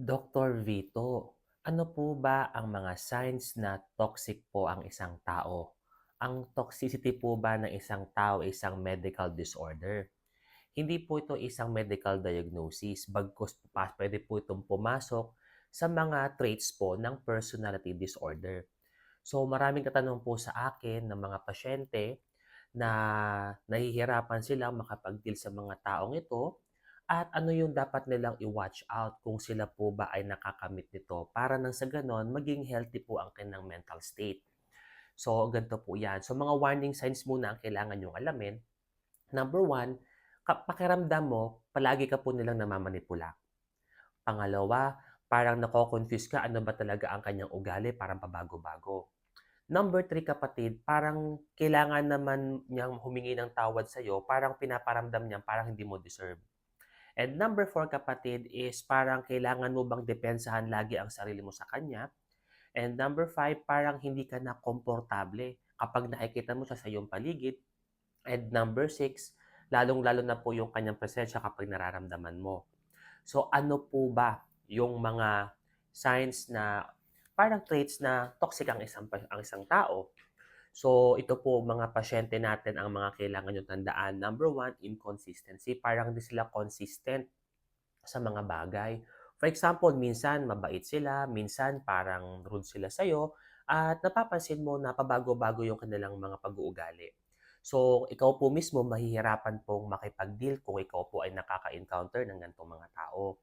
Dr. Vito, ano po ba ang mga signs na toxic po ang isang tao? Ang toxicity po ba ng isang tao ay isang medical disorder? Hindi po ito isang medical diagnosis, bagkus pwede po itong pumasok sa mga traits po ng personality disorder. So maraming katanong po sa akin ng mga pasyente na nahihirapan silang makapag-deal sa mga taong ito at ano yung dapat nilang i-watch out kung sila po ba ay nakakamit nito para nang sa ganon maging healthy po ang kanilang mental state. So, ganito po yan. So, mga warning signs muna ang kailangan nyong alamin. Number one, pakiramdam mo, palagi ka po nilang namamanipula. Pangalawa, parang nako-confuse ka ano ba talaga ang kanyang ugali, parang pabago-bago. Number three, kapatid, parang kailangan naman niyang humingi ng tawad sa'yo, parang pinaparamdam niya, parang hindi mo deserve. And number four, kapatid, is parang kailangan mo bang depensahan lagi ang sarili mo sa kanya. And number five, parang hindi ka na komportable kapag nakikita mo siya sa iyong paligid. And number six, lalong-lalo na po yung kanyang presensya kapag nararamdaman mo. So ano po ba yung mga signs na parang traits na toxic ang isang ang isang tao? So ito po mga pasyente natin ang mga kailangan nyo tandaan. Number one, inconsistency. Parang hindi sila consistent sa mga bagay. For example, minsan mabait sila, minsan parang rude sila sa'yo, at napapansin mo na pabago-bago yung kanilang mga pag-uugali. So, ikaw po mismo mahihirapan pong makipag-deal kung ikaw po ay nakaka-encounter ng ganitong mga tao.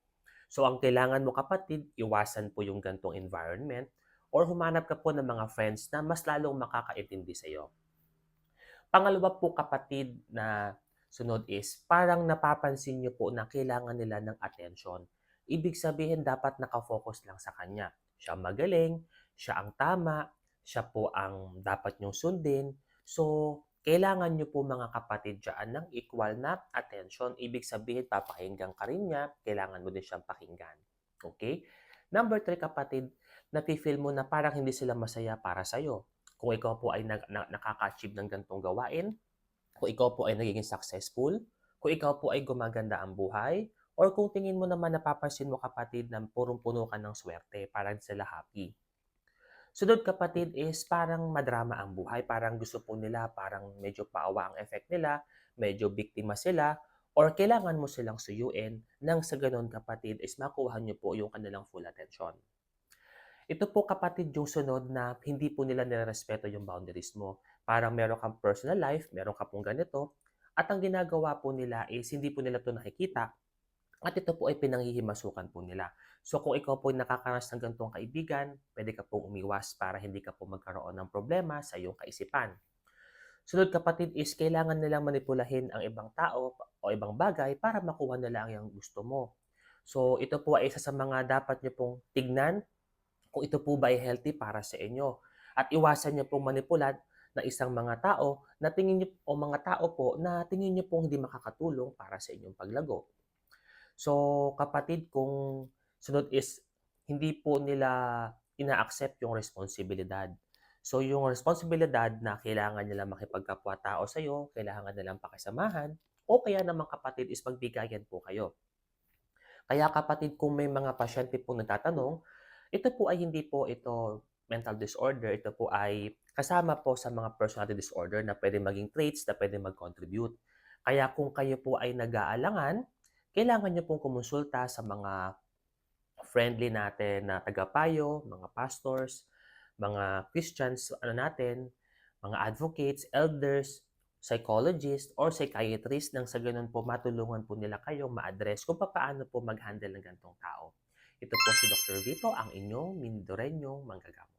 So, ang kailangan mo kapatid, iwasan po yung ganitong environment or humanap ka po ng mga friends na mas lalong makakaintindi sa iyo. Pangalawa po kapatid na sunod is parang napapansin niyo po na kailangan nila ng attention. Ibig sabihin dapat nakafocus lang sa kanya. Siya magaling, siya ang tama, siya po ang dapat niyong sundin. So, kailangan niyo po mga kapatid dyan ng equal na attention. Ibig sabihin, papakinggan ka rin niya, kailangan mo din siyang pakinggan. Okay? Number three, kapatid, nafe-feel mo na parang hindi sila masaya para sa'yo. Kung ikaw po ay nag, na, nakaka-achieve ng gantong gawain, kung ikaw po ay nagiging successful, kung ikaw po ay gumaganda ang buhay, or kung tingin mo naman napapansin mo kapatid na purong-puno ka ng swerte, parang sila happy. Sunod kapatid is parang madrama ang buhay, parang gusto po nila, parang medyo paawa ang effect nila, medyo biktima sila, or kailangan mo silang suyuin nang sa ganun kapatid is makuha niyo po yung kanilang full attention. Ito po kapatid yung sunod na hindi po nila nirespeto yung boundaries mo. Parang meron kang personal life, meron ka pong ganito, at ang ginagawa po nila is hindi po nila ito nakikita at ito po ay pinanghihimasukan po nila. So kung ikaw po nakakaranas ng ganitong kaibigan, pwede ka pong umiwas para hindi ka po magkaroon ng problema sa iyong kaisipan. Sunod kapatid is kailangan nilang manipulahin ang ibang tao o ibang bagay para makuha nila ang iyong gusto mo. So ito po ay isa sa mga dapat niyo pong tignan kung ito po ba ay healthy para sa inyo. At iwasan niyo pong manipulat na isang mga tao na tingin niyo o mga tao po na tingin niyo pong hindi makakatulong para sa inyong paglago. So, kapatid, kung sunod is hindi po nila ina-accept yung responsibilidad. So, yung responsibilidad na kailangan nila makipagkapwa-tao sa iyo, kailangan nilang pakisamahan, o kaya naman kapatid is magbigayan po kayo. Kaya kapatid, kung may mga pasyente po nagtatanong, ito po ay hindi po ito mental disorder, ito po ay kasama po sa mga personality disorder na pwede maging traits na pwede mag-contribute. Kaya kung kayo po ay nag-aalangan, kailangan nyo pong kumonsulta sa mga friendly natin na tagapayo, mga pastors, mga Christians, ano natin, mga advocates, elders, psychologists, or psychiatrists nang sa ganun po matulungan po nila kayong ma-address kung paano po mag-handle ng ganitong tao. Ito po si Dr. Vito, ang inyong Mindorenyong manggagamo.